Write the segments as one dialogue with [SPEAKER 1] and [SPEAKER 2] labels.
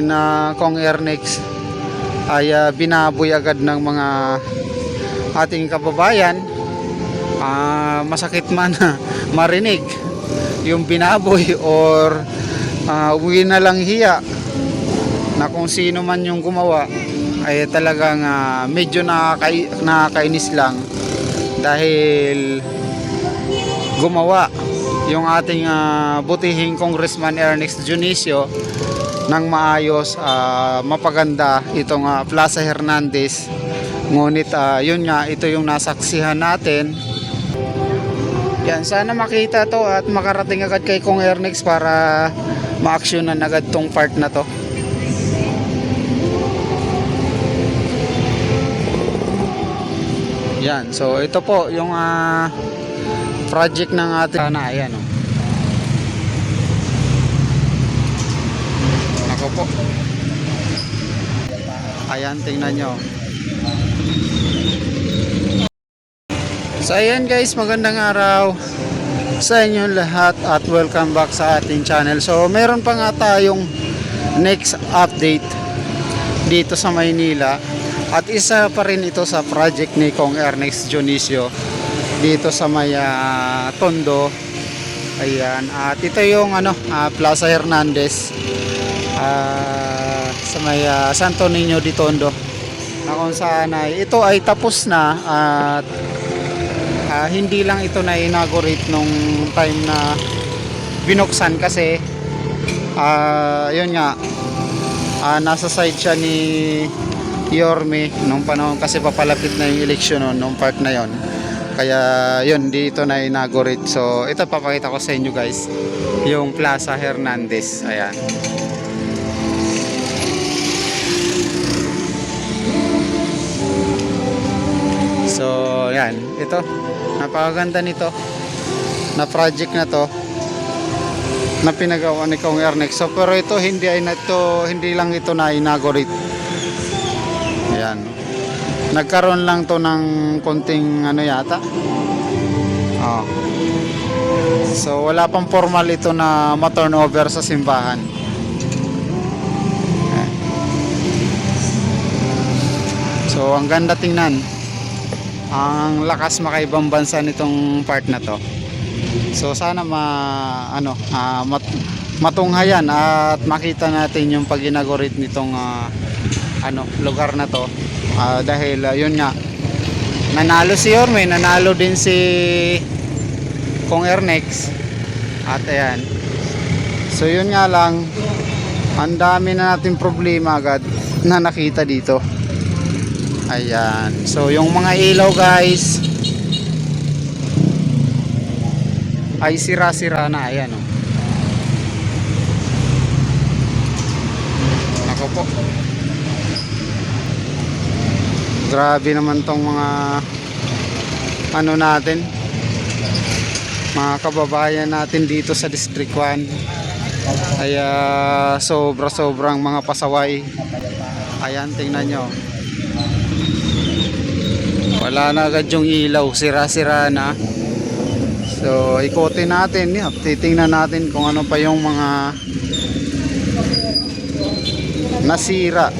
[SPEAKER 1] na Kong Airnex ay ah, binaboy agad ng mga ating kababayan Ah, masakit man marinig yung binaboy or ah, uwi na lang hiya na kung sino man yung gumawa ay talagang ah, medyo nakakai- nakakainis lang dahil gumawa yung ating ah, butihing Congressman Ernest Junicio ng maayos, ah, mapaganda itong ah, Plaza Hernandez. Ngunit ah, yun nga, ito yung nasaksihan natin. Yan, sana makita to at makarating agad kay Kong Ernest para ma-actionan agad tong part na to. Yan, so ito po yung ah, project ng ating sana ayan oh. Ako po. Ayan, tingnan nyo. So ayan guys, magandang araw sa inyo lahat at welcome back sa ating channel. So meron pa nga tayong next update dito sa Maynila at isa pa rin ito sa project ni Kong Ernest Junicio dito sa may ah, Tondo. Ayan, at ito yung ano, ah, Plaza Hernandez ah, sa may ah, Santo Niño de Tondo na kung saan ay ito ay tapos na at Ah, hindi lang ito na inaugurate nung time na binuksan kasi ah yun nga ah, nasa side siya ni Yorme nung panahon kasi papalapit na yung eleksyon nun, nung part na yon kaya yun dito na inaugurate. So ito papakita ko sa inyo guys yung Plaza Hernandez. Ayan So, yan. Ito. Napakaganda nito. Na project na to. Na pinagawa ni Kong Ernest. So, pero ito hindi ay na ito, hindi lang ito na inaugurate. Ayan. Nagkaroon lang to ng konting ano yata. Oh. So, wala pang formal ito na ma-turnover sa simbahan. Ayan. So, ang ganda tingnan ang lakas makaibang bansa nitong part na to. So sana ma ano ah, mat, matunghayan at makita natin yung pag inaugurat nitong ah, ano lugar na to. Ah, dahil ah, yun nga nanalo si Orme nanalo din si Kong Ernex. At ayan. So yun nga lang. Ang dami na natin problema agad na nakita dito Ayan. So, yung mga ilaw guys ay sira-sira na. Ayan, oh. Ako po. Grabe naman tong mga ano natin mga kababayan natin dito sa District 1 ay ah, sobra-sobrang mga pasaway ayan tingnan nyo wala na agad yung ilaw. Sira-sira na. So ikotin natin. Yeah, titingnan natin kung ano pa yung mga nasira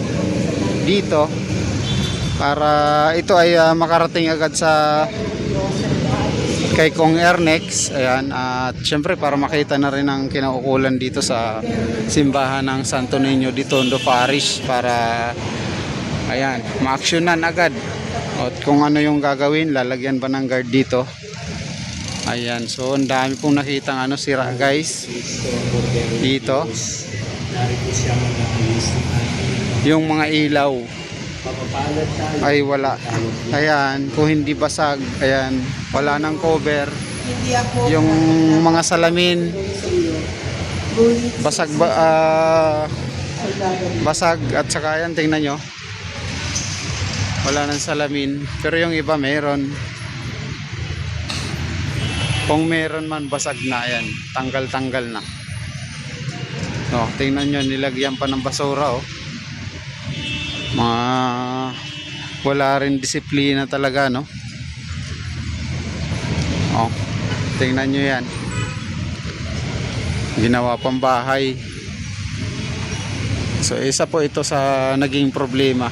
[SPEAKER 1] dito para ito ay ah, makarating agad sa kay Kong Ernex. Ayan at syempre para makita na rin ang kinaukulan dito sa simbahan ng Santo Niño de Tondo Parish para ayan ma-actionan agad at kung ano yung gagawin, lalagyan ba ng guard dito? Ayan, so ang dami pong nakitang ano sira guys. Dito. Yung mga ilaw ay wala. Ayan, kung hindi basag, ayan, wala nang cover. Yung mga salamin basag ba ah, basag at saka ayan tingnan nyo wala nang salamin. Pero yung iba meron. Kung meron man basag na. Yan tanggal tanggal na. Oh, tingnan nyo nilagyan pa ng basura oh. Mga wala rin disiplina talaga no? Oh tingnan nyo yan. Ginawa pang bahay. So isa po ito sa naging problema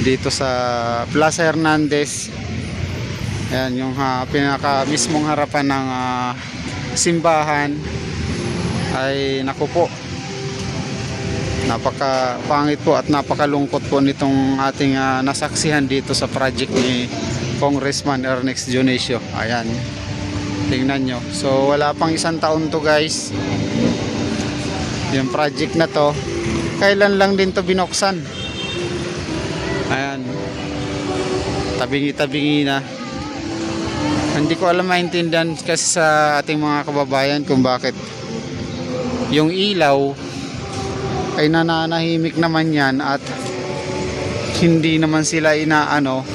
[SPEAKER 1] dito sa Plaza Hernandez. Ayan yung ah, pinaka mismong harapan ng ah, simbahan ay naku po napaka pangit po at napakalungkot po nitong ating ah, nasaksihan dito sa project ni Congressman Ernest Dionisio. Ayan. Tingnan nyo. So wala pang isang taon to guys. Yung project na to. Kailan lang din to binuksan. Ayan. Tabingi-tabingi na. Hindi ko alam maintindihan kasi sa ating mga kababayan kung bakit yung ilaw ay nananahimik naman yan at hindi naman sila inaano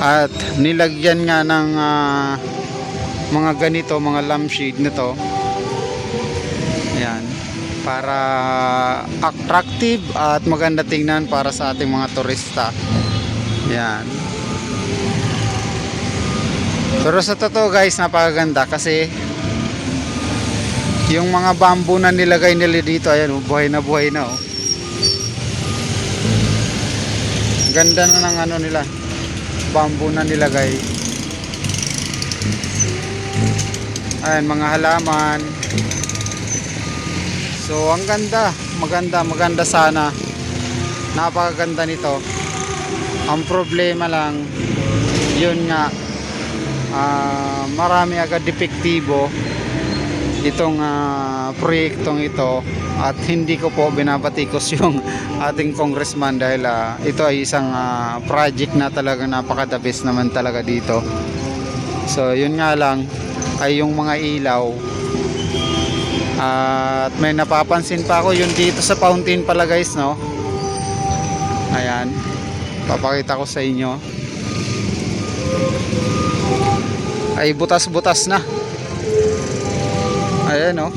[SPEAKER 1] at nilagyan nga ng ah, mga ganito mga lampshade nito ayan para attractive at maganda tingnan para sa ating mga turista ayan pero sa totoo guys napakaganda kasi yung mga bamboo na nilagay nila dito, ayan, oh, buhay na buhay na, oh. Ganda na ng ano nila, bamboo na nilagay. Ayan, mga halaman. So, ang ganda, maganda, maganda sana. Napakaganda nito. Ang problema lang, yun nga, ah, marami agad depektibo itong ah, proyektong ito at hindi ko po binabatikos yung ating congressman dahil ah, ito ay isang ah, project na talaga napaka the best naman talaga dito so yun nga lang ay yung mga ilaw at may napapansin pa ako yun dito sa fountain pala guys no ayan papakita ko sa inyo ay butas-butas na Ayan oh.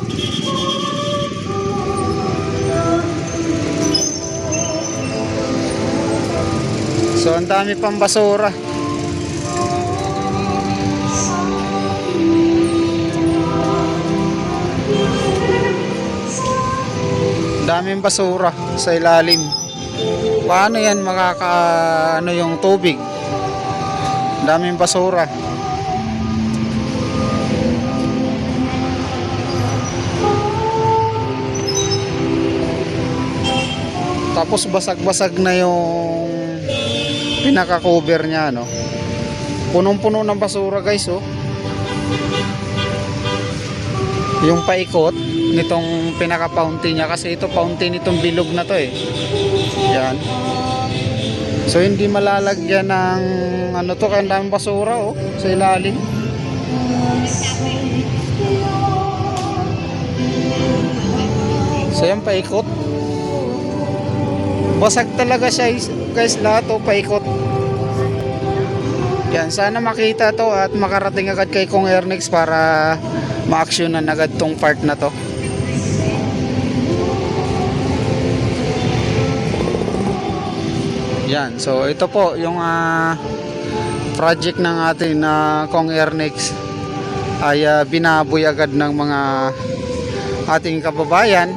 [SPEAKER 1] So ang dami pang basura. Daming basura sa ilalim. Paano yan makaka ano yung tubig? Daming basura. Tapos basag-basag na yung pinaka-cover niya, no? Punong-puno ng basura, guys, oh. Yung paikot nitong pinaka-fountain niya kasi ito fountain itong bilog na to, eh. Yan. So hindi malalagyan ng ano to, kaya ang daming basura, oh, sa ilalim. So yan paikot. Basag talaga siya guys lahat o paikot. Yan, sana makita to at makarating agad kay Kong Ernex para ma-actionan agad tong part na to. Yan, so ito po yung ah, project ng ating na Kong Ernex ay ah, binaboy agad ng mga ating kababayan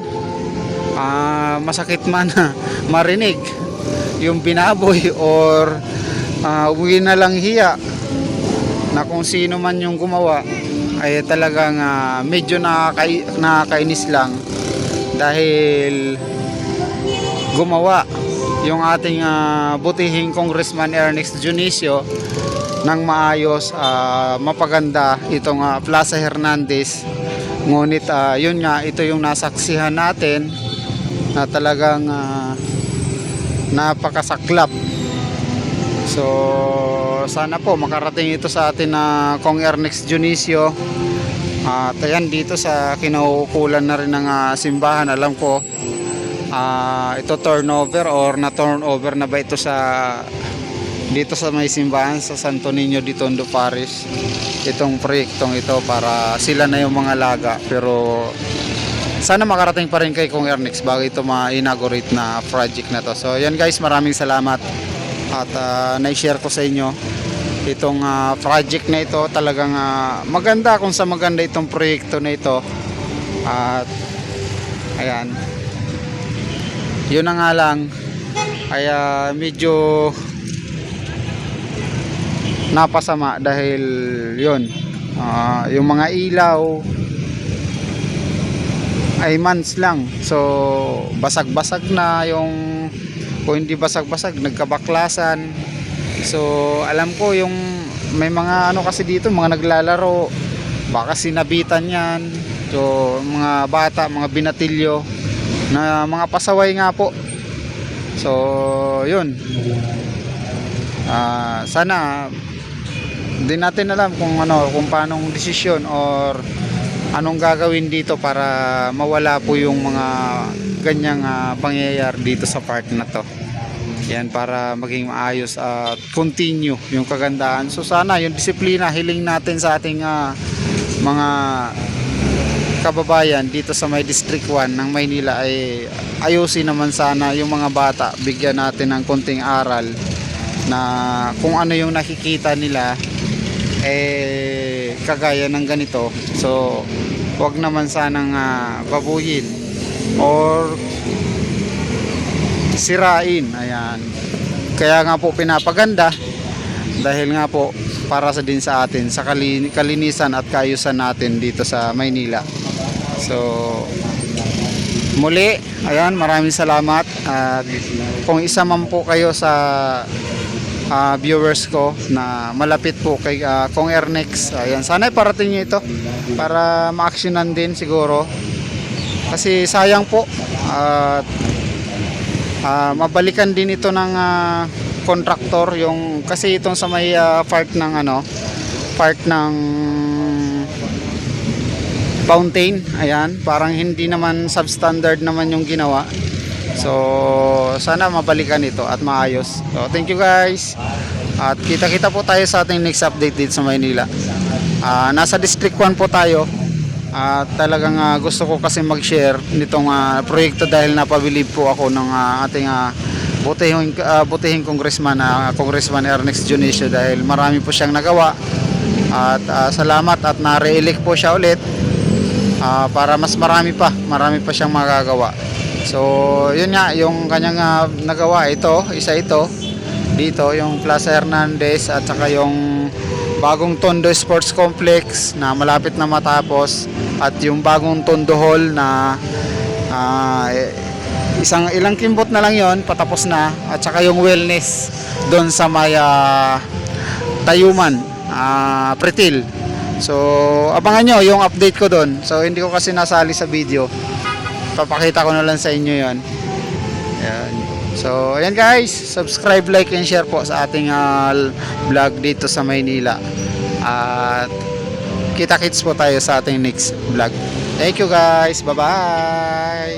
[SPEAKER 1] ah, masakit man marinig yung binaboy or uh, uwi na lang hiya na kung sino man yung gumawa ay talagang ah, medyo nakakai- nakakainis lang dahil gumawa yung ating ah, butihing Congressman Ernest Junicio ng maayos, ah, mapaganda itong ah, Plaza Hernandez. Ngunit ah, yun nga ito yung nasaksihan natin na talagang ah, napakasaklap. So sana po makarating ito sa atin na Kong Ernest Junicio at ayan dito sa kinaukulan na rin ng ah, simbahan alam ko ah, ito turnover or na turnover na ba ito sa dito sa may simbahan sa Santo Niño di Tondo Parish itong proyektong ito para sila na yung mga laga. Pero sana makarating pa rin kay Kong Ernix bago ito ma-inaugurate na project na to. So yan guys, maraming salamat at uh, na-share ko sa inyo itong ah, project na ito. Talagang ah, maganda kung sa maganda itong proyekto na ito. At ayan. Yun na nga lang, kaya medyo napasama dahil yun, ah, yung mga ilaw ay months lang. So, basag-basag na yung kung hindi basag-basag, nagkabaklasan. So, alam ko yung may mga ano kasi dito, mga naglalaro, baka sinabitan yan. So, mga bata, mga binatilyo, na mga pasaway nga po. So, yun. Ah, sana hindi natin alam kung ano, kung paanong desisyon or anong gagawin dito para mawala po yung mga ganyang ah, pangyayari dito sa park na to. Yan para maging maayos at continue yung kagandahan. So sana yung disiplina hiling natin sa ating ah, mga kababayan dito sa may District 1 ng Maynila ay ayusin naman sana yung mga bata. Bigyan natin ng konting aral na kung ano yung nakikita nila eh kagaya ng ganito. So wag naman sanang ah, babuyin or sirain. Ayan. Kaya nga po pinapaganda dahil nga po para sa din sa atin sa kalin- kalinisan at kaayusan natin dito sa Maynila. So muli, ayan, maraming salamat at kung isa man po kayo sa ah, viewers ko na malapit po kay ah, Kong Ernex, ayan, sana parating nyo ito para ma-actionan din siguro kasi sayang po. At Ah, mabalikan din ito ng ah, contractor yung kasi itong sa may ah, part ng ano part ng fountain ayan parang hindi naman substandard naman yung ginawa. So sana mabalikan ito at maayos. So thank you guys. At kita kita po tayo sa ating next update dito sa Maynila. Ah, nasa district 1 po tayo at talagang ah, gusto ko kasi mag-share nitong ah, proyekto dahil napabilib po ako ng ah, ating uh, butihing, ah, butihing congressman na Congressman Ernest Junicio dahil marami po siyang nagawa. At ah, salamat at na-re-elect po siya ulit ah, para mas marami pa marami pa siyang magagawa. So yun nga yung kanyang ah, nagawa ito isa ito dito yung Plaza Hernandez at saka yung bagong Tondo Sports Complex na malapit na matapos at yung bagong Tondo Hall na eh, isang ilang kimbot na lang yon patapos na. At saka yung wellness doon sa may ah, Tayuman ah, Pretil. So abangan nyo yung update ko doon. So hindi ko kasi nasali sa video. Papakita ko na lang sa inyo yon Ayan. So, ayan guys, subscribe, like, and share po sa ating ah, vlog dito sa Maynila. At kita-kits po tayo sa ating next vlog. Thank you guys. Bye-bye.